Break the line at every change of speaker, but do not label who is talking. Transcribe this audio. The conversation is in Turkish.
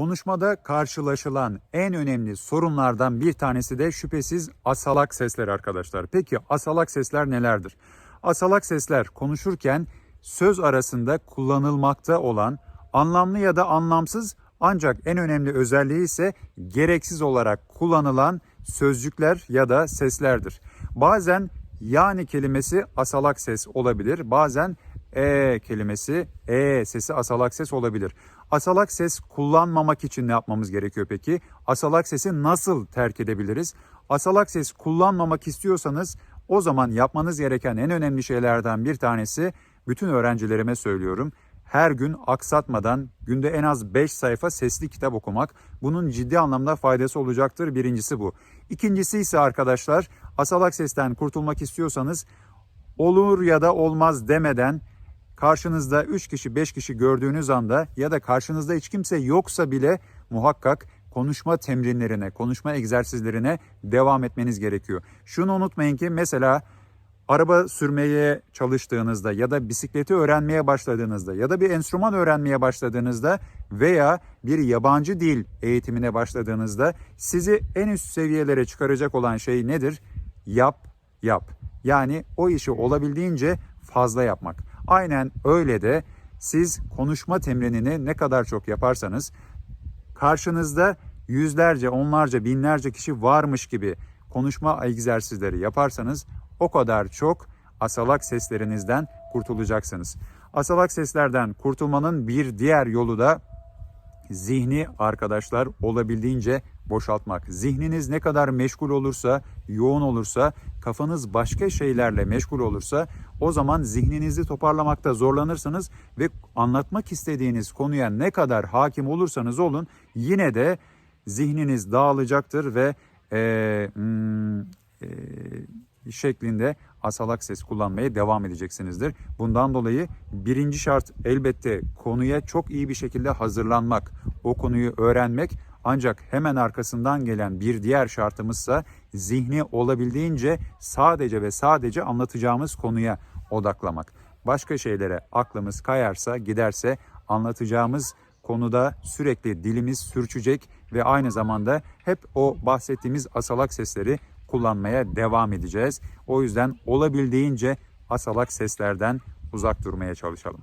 Konuşmada karşılaşılan en önemli sorunlardan bir tanesi de şüphesiz asalak sesler arkadaşlar. Peki asalak sesler nelerdir? Asalak sesler konuşurken söz arasında kullanılmakta olan anlamlı ya da anlamsız ancak en önemli özelliği ise gereksiz olarak kullanılan sözcükler ya da seslerdir. Bazen yani kelimesi asalak ses olabilir. Bazen e kelimesi e sesi asalak ses olabilir. Asalak ses kullanmamak için ne yapmamız gerekiyor peki? Asalak sesi nasıl terk edebiliriz? Asalak ses kullanmamak istiyorsanız o zaman yapmanız gereken en önemli şeylerden bir tanesi bütün öğrencilerime söylüyorum. Her gün aksatmadan günde en az 5 sayfa sesli kitap okumak bunun ciddi anlamda faydası olacaktır. Birincisi bu. İkincisi ise arkadaşlar asalak sesten kurtulmak istiyorsanız olur ya da olmaz demeden karşınızda 3 kişi 5 kişi gördüğünüz anda ya da karşınızda hiç kimse yoksa bile muhakkak konuşma temrinlerine, konuşma egzersizlerine devam etmeniz gerekiyor. Şunu unutmayın ki mesela araba sürmeye çalıştığınızda ya da bisikleti öğrenmeye başladığınızda ya da bir enstrüman öğrenmeye başladığınızda veya bir yabancı dil eğitimine başladığınızda sizi en üst seviyelere çıkaracak olan şey nedir? Yap, yap. Yani o işi olabildiğince fazla yapmak. Aynen öyle de siz konuşma temrinini ne kadar çok yaparsanız karşınızda yüzlerce, onlarca, binlerce kişi varmış gibi konuşma egzersizleri yaparsanız o kadar çok asalak seslerinizden kurtulacaksınız. Asalak seslerden kurtulmanın bir diğer yolu da zihni arkadaşlar olabildiğince boşaltmak. Zihniniz ne kadar meşgul olursa, yoğun olursa, kafanız başka şeylerle meşgul olursa o zaman zihninizi toparlamakta zorlanırsınız ve anlatmak istediğiniz konuya ne kadar hakim olursanız olun yine de zihniniz dağılacaktır ve eee, hmm, eee, şeklinde asalak ses kullanmaya devam edeceksinizdir. Bundan dolayı birinci şart elbette konuya çok iyi bir şekilde hazırlanmak, o konuyu öğrenmek ancak hemen arkasından gelen bir diğer şartımızsa zihni olabildiğince sadece ve sadece anlatacağımız konuya odaklamak. Başka şeylere aklımız kayarsa, giderse anlatacağımız konuda sürekli dilimiz sürçecek ve aynı zamanda hep o bahsettiğimiz asalak sesleri kullanmaya devam edeceğiz. O yüzden olabildiğince asalak seslerden uzak durmaya çalışalım.